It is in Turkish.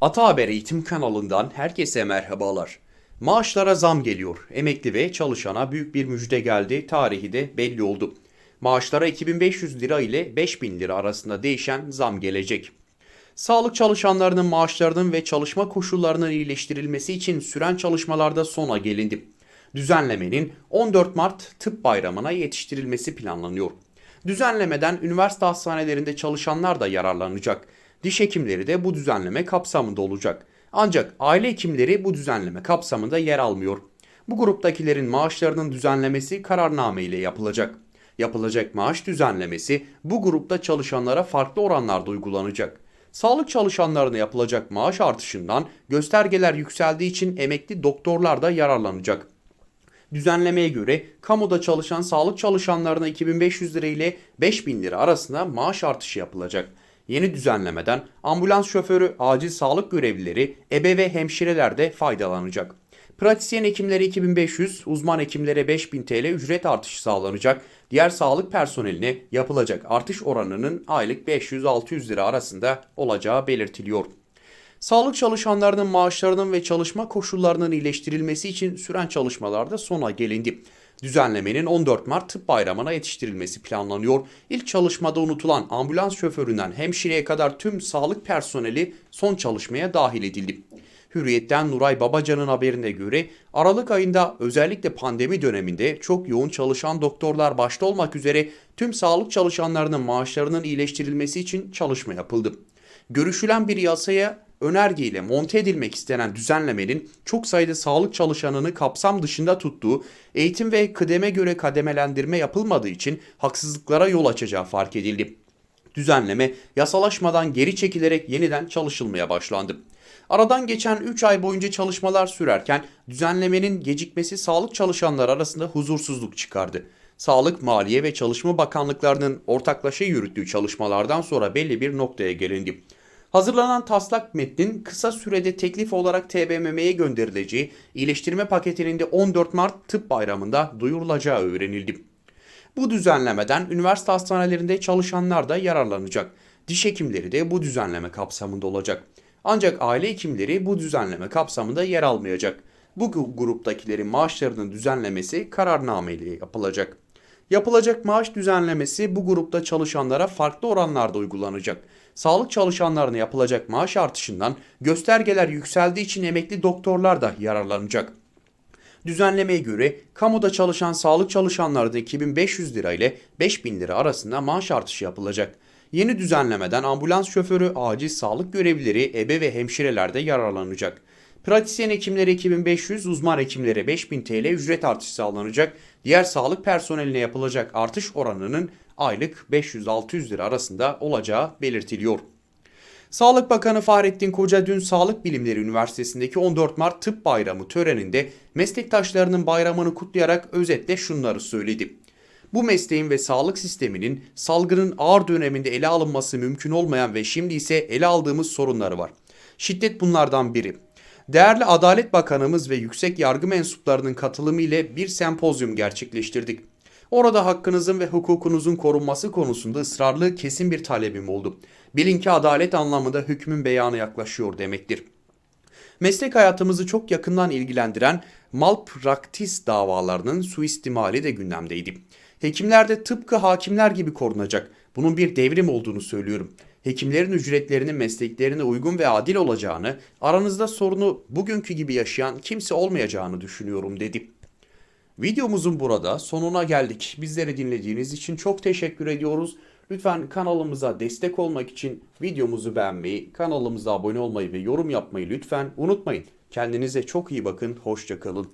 Ata Haber Eğitim kanalından herkese merhabalar. Maaşlara zam geliyor. Emekli ve çalışana büyük bir müjde geldi. Tarihi de belli oldu. Maaşlara 2500 lira ile 5000 lira arasında değişen zam gelecek. Sağlık çalışanlarının maaşlarının ve çalışma koşullarının iyileştirilmesi için süren çalışmalarda sona gelindi. Düzenlemenin 14 Mart Tıp Bayramı'na yetiştirilmesi planlanıyor. Düzenlemeden üniversite hastanelerinde çalışanlar da yararlanacak. Diş hekimleri de bu düzenleme kapsamında olacak. Ancak aile hekimleri bu düzenleme kapsamında yer almıyor. Bu gruptakilerin maaşlarının düzenlemesi kararname ile yapılacak. Yapılacak maaş düzenlemesi bu grupta çalışanlara farklı oranlarda uygulanacak. Sağlık çalışanlarına yapılacak maaş artışından göstergeler yükseldiği için emekli doktorlar da yararlanacak. Düzenlemeye göre kamuda çalışan sağlık çalışanlarına 2500 lira ile 5000 lira arasında maaş artışı yapılacak. Yeni düzenlemeden ambulans şoförü, acil sağlık görevlileri, ebe ve hemşireler de faydalanacak. Pratisyen hekimlere 2500, uzman hekimlere 5000 TL ücret artışı sağlanacak. Diğer sağlık personeline yapılacak artış oranının aylık 500-600 lira arasında olacağı belirtiliyor. Sağlık çalışanlarının maaşlarının ve çalışma koşullarının iyileştirilmesi için süren çalışmalarda sona gelindi. Düzenlemenin 14 Mart Tıp Bayramı'na yetiştirilmesi planlanıyor. İlk çalışmada unutulan ambulans şoföründen hemşireye kadar tüm sağlık personeli son çalışmaya dahil edildi. Hürriyet'ten Nuray Babacan'ın haberine göre Aralık ayında özellikle pandemi döneminde çok yoğun çalışan doktorlar başta olmak üzere tüm sağlık çalışanlarının maaşlarının iyileştirilmesi için çalışma yapıldı. Görüşülen bir yasaya önergeyle monte edilmek istenen düzenlemenin çok sayıda sağlık çalışanını kapsam dışında tuttuğu, eğitim ve kıdeme göre kademelendirme yapılmadığı için haksızlıklara yol açacağı fark edildi. Düzenleme yasalaşmadan geri çekilerek yeniden çalışılmaya başlandı. Aradan geçen 3 ay boyunca çalışmalar sürerken düzenlemenin gecikmesi sağlık çalışanları arasında huzursuzluk çıkardı. Sağlık, Maliye ve Çalışma Bakanlıklarının ortaklaşa yürüttüğü çalışmalardan sonra belli bir noktaya gelindi. Hazırlanan taslak metnin kısa sürede teklif olarak TBMM'ye gönderileceği iyileştirme paketinin de 14 Mart Tıp Bayramı'nda duyurulacağı öğrenildi. Bu düzenlemeden üniversite hastanelerinde çalışanlar da yararlanacak. Diş hekimleri de bu düzenleme kapsamında olacak. Ancak aile hekimleri bu düzenleme kapsamında yer almayacak. Bu gruptakilerin maaşlarının düzenlemesi kararname ile yapılacak. Yapılacak maaş düzenlemesi bu grupta çalışanlara farklı oranlarda uygulanacak. Sağlık çalışanlarına yapılacak maaş artışından göstergeler yükseldiği için emekli doktorlar da yararlanacak. Düzenlemeye göre kamuda çalışan sağlık çalışanlarında 2500 lira ile 5000 lira arasında maaş artışı yapılacak. Yeni düzenlemeden ambulans şoförü, acil sağlık görevlileri, ebe ve hemşireler de yararlanacak. Pratisyen hekimlere 2500, uzman hekimlere 5000 TL ücret artışı sağlanacak. Diğer sağlık personeline yapılacak artış oranının aylık 500-600 lira arasında olacağı belirtiliyor. Sağlık Bakanı Fahrettin Koca dün Sağlık Bilimleri Üniversitesi'ndeki 14 Mart Tıp Bayramı töreninde meslektaşlarının bayramını kutlayarak özetle şunları söyledi. Bu mesleğin ve sağlık sisteminin salgının ağır döneminde ele alınması mümkün olmayan ve şimdi ise ele aldığımız sorunları var. Şiddet bunlardan biri. Değerli Adalet Bakanımız ve yüksek yargı mensuplarının katılımı ile bir sempozyum gerçekleştirdik. Orada hakkınızın ve hukukunuzun korunması konusunda ısrarlı kesin bir talebim oldu. Bilin ki adalet anlamında hükmün beyanı yaklaşıyor demektir. Meslek hayatımızı çok yakından ilgilendiren malpraktis davalarının suistimali de gündemdeydi. Hekimler de tıpkı hakimler gibi korunacak. Bunun bir devrim olduğunu söylüyorum. Hekimlerin ücretlerinin mesleklerine uygun ve adil olacağını, aranızda sorunu bugünkü gibi yaşayan kimse olmayacağını düşünüyorum dedi. Videomuzun burada sonuna geldik. Bizleri dinlediğiniz için çok teşekkür ediyoruz. Lütfen kanalımıza destek olmak için videomuzu beğenmeyi, kanalımıza abone olmayı ve yorum yapmayı lütfen unutmayın. Kendinize çok iyi bakın, hoşçakalın.